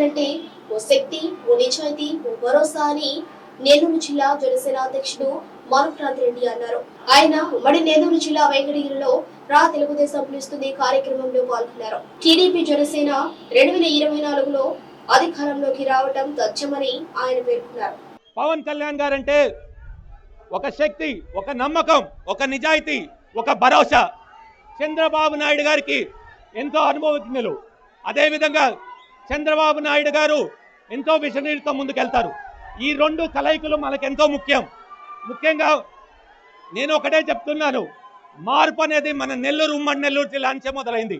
కేసీఆర్ అంటే ఓ శక్తి ఓ నిజాయితీ ఓ భరోసా అని నెల్లూరు జిల్లా జనసేన అధ్యక్షుడు మనుక్రాంత్ రెడ్డి అన్నారు. ఆయన ఉమ్మడి నెల్లూరు జిల్లా వెంకటగిరిలో రా తెలుగుదేశం పిలుస్తుంది కార్యక్రమంలో పాల్గొన్నారు. టీడీపీ జనసేన రెండు వేల ఇరవై నాలుగులో అధికారంలోకి రావటం తథ్యమని ఆయన పేర్కొన్నారు. పవన్ కళ్యాణ్ గారంటే ఒక శక్తి ఒక నమ్మకం ఒక నిజాయితీ ఒక భరోసా. చంద్రబాబు నాయుడు గారికి ఎంతో అనుభవజ్ఞులు. అదేవిధంగా చంద్రబాబు నాయుడు గారు ఎంతో విషనీయులతో ముందుకెళ్తారు. ఈ రెండు కలయికలు మనకెంతో ముఖ్యం. ముఖ్యంగా నేను ఒకటే చెప్తున్నాను. మార్పు అనేది మన నెల్లూరు ఉమ్మడి నెల్లూరు జిల్లా నుంచే మొదలైంది.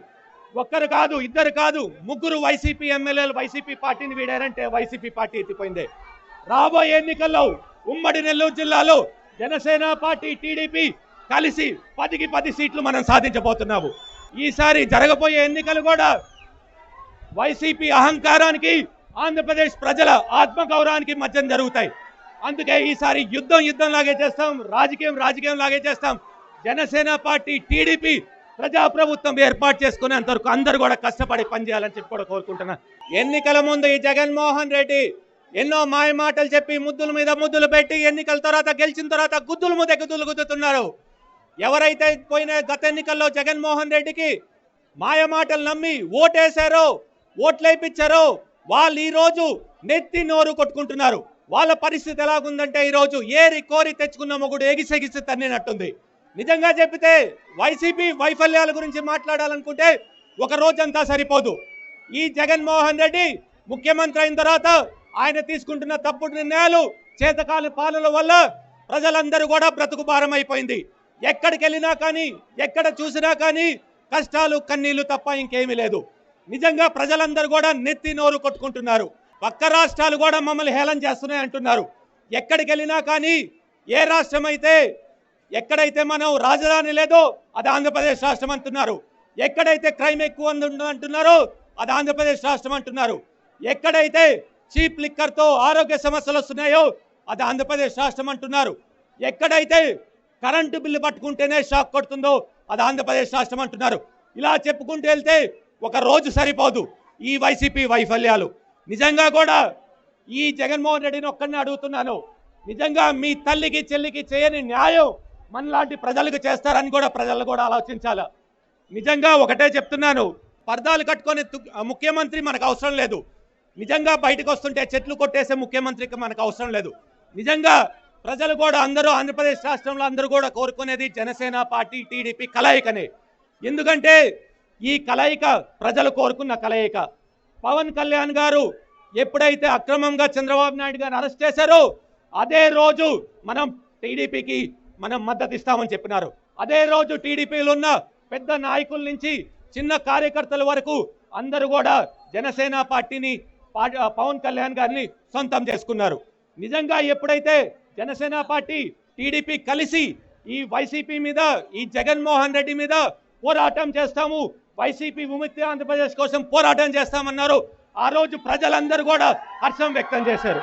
ఒక్కరు కాదు ఇద్దరు కాదు ముగ్గురు వైసీపీ ఎమ్మెల్యేలు వైసీపీ పార్టీని వీడారంటే వైసీపీ పార్టీ ఎత్తిపోయింది. రాబోయే ఎన్నికల్లో ఉమ్మడి నెల్లూరు జిల్లాలో జనసేన పార్టీ టీడీపీ కలిసి పదికి పది సీట్లు మనం సాధించబోతున్నాము. ఈసారి జరగబోయే ఎన్నికలు కూడా వైసీపీ అహంకారానికి ఆంధ్రప్రదేశ్ ప్రజల ఆత్మగౌరవానికి మధ్యన జరుగుతాయి. అందుకే ఈసారి యుద్ధం యుద్ధం లాగే చేస్తాం రాజకీయం రాజకీయం లాగే చేస్తాం. జనసేన పార్టీ టీడీపీ ప్రజాప్రభుత్వం ఏర్పాటు చేసుకునేంత వరకు అందరూ కూడా కష్టపడి పనిచేయాలని చెప్పి కూడా కోరుకుంటున్నా. ఎన్నికల ముందు ఈ జగన్మోహన్ రెడ్డి ఎన్నో మాయమాటలు చెప్పి ముద్దుల మీద ముద్దులు పెట్టి ఎన్నికల తర్వాత గెలిచిన తర్వాత గుద్దుల ముద్ద గుద్దులు గుద్దుతున్నారు. ఎవరైతే పోయిన గత ఎన్నికల్లో జగన్మోహన్ రెడ్డికి మాయమాటలు నమ్మి ఓటేశారో ఓట్లేపించారో వాళ్ళు ఈరోజు నెత్తి నోరు కొట్టుకుంటున్నారు. వాళ్ళ పరిస్థితి ఎలాగుందంటే ఈరోజు ఏరి కోరి తెచ్చుకున్న మొగుడు ఎగిసెగిసి తన్నినట్టుంది. నిజంగా చెప్పితే వైసీపీ వైఫల్యాల గురించి మాట్లాడాలనుకుంటే ఒక రోజంతా సరిపోదు. ఈ జగన్మోహన్ రెడ్డి ముఖ్యమంత్రి అయిన తర్వాత ఆయన తీసుకుంటున్న తప్పుడు నిర్ణయాలు చేతకాలు పాలన వల్ల ప్రజలందరూ కూడా బ్రతుకు భారం అయిపోయింది. ఎక్కడికి వెళ్ళినా కానీ ఎక్కడ చూసినా కానీ కష్టాలు కన్నీళ్ళు తప్ప ఇంకేమీ లేదు. నిజంగా ప్రజలందరూ కూడా నెత్తి నోరు కొట్టుకుంటున్నారు. పక్క రాష్ట్రాలు కూడా మమ్మల్ని హేళన చేస్తున్నాయి అంటున్నారు. ఎక్కడికి వెళ్ళినా కానీ ఏ రాష్ట్రం అయితే ఎక్కడైతే మనం రాజధాని లేదో అది ఆంధ్రప్రదేశ్ రాష్ట్రం అంటున్నారు. ఎక్కడైతే క్రైమ్ ఎక్కువ ఉంది అంటున్నారో అది ఆంధ్రప్రదేశ్ రాష్ట్రం అంటున్నారు. ఎక్కడైతే చీప్ లిక్కర్తో ఆరోగ్య సమస్యలు వస్తున్నాయో అది ఆంధ్రప్రదేశ్ రాష్ట్రం అంటున్నారు. ఎక్కడైతే కరెంటు బిల్లు పట్టుకుంటేనే షాక్ కొడుతుందో అది ఆంధ్రప్రదేశ్ రాష్ట్రం అంటున్నారు. ఇలా చెప్పుకుంటూ వెళ్తే ఒక రోజు సరిపోదు ఈ వైసీపీ వైఫల్యాలు. నిజంగా కూడా ఈ జగన్మోహన్ రెడ్డిని ఒక్కడిని అడుగుతున్నాను. నిజంగా మీ తల్లికి చెల్లికి చేయని న్యాయం మనలాంటి ప్రజలకు చేస్తారని కూడా ప్రజలు కూడా ఆలోచించాలి. నిజంగా ఒకటే చెప్తున్నాను పర్దాలు కట్టుకొని ముఖ్యమంత్రి మనకు అవసరం లేదు. నిజంగా బయటకు వస్తుంటే చెట్లు కొట్టేసే ముఖ్యమంత్రికి మనకు అవసరం లేదు. నిజంగా ప్రజలు కూడా అందరూ ఆంధ్రప్రదేశ్ రాష్ట్రంలో అందరూ కూడా కోరుకునేది జనసేన పార్టీ టీడీపీ కలయికనే. ఎందుకంటే ఈ కలయిక ప్రజలు కోరుకున్న కలయిక. పవన్ కళ్యాణ్ గారు ఎప్పుడైతే అక్రమంగా చంద్రబాబు నాయుడు గారిని అరెస్ట్ చేశారో అదే రోజు మనం టీడీపీకి మనం మద్దతు ఇస్తామని చెప్పినారు. అదే రోజు టీడీపీలో ఉన్న పెద్ద నాయకుల నుంచి చిన్న కార్యకర్తల వరకు అందరూ కూడా జనసేన పార్టీని పా- పవన్ కళ్యాణ్ గారిని సొంతం చేసుకున్నారు. నిజంగా ఎప్పుడైతే జనసేన పార్టీ టీడీపీ కలిసి ఈ వైసీపీ మీద ఈ జగన్మోహన్ రెడ్డి మీద పోరాటం చేస్తాము వైసీపీ విముక్తి ఆంధ్రప్రదేశ్ కోసం పోరాటం చేస్తామన్నారు. ఆ రోజు ప్రజలందరూ కూడా హర్షం వ్యక్తం చేశారు.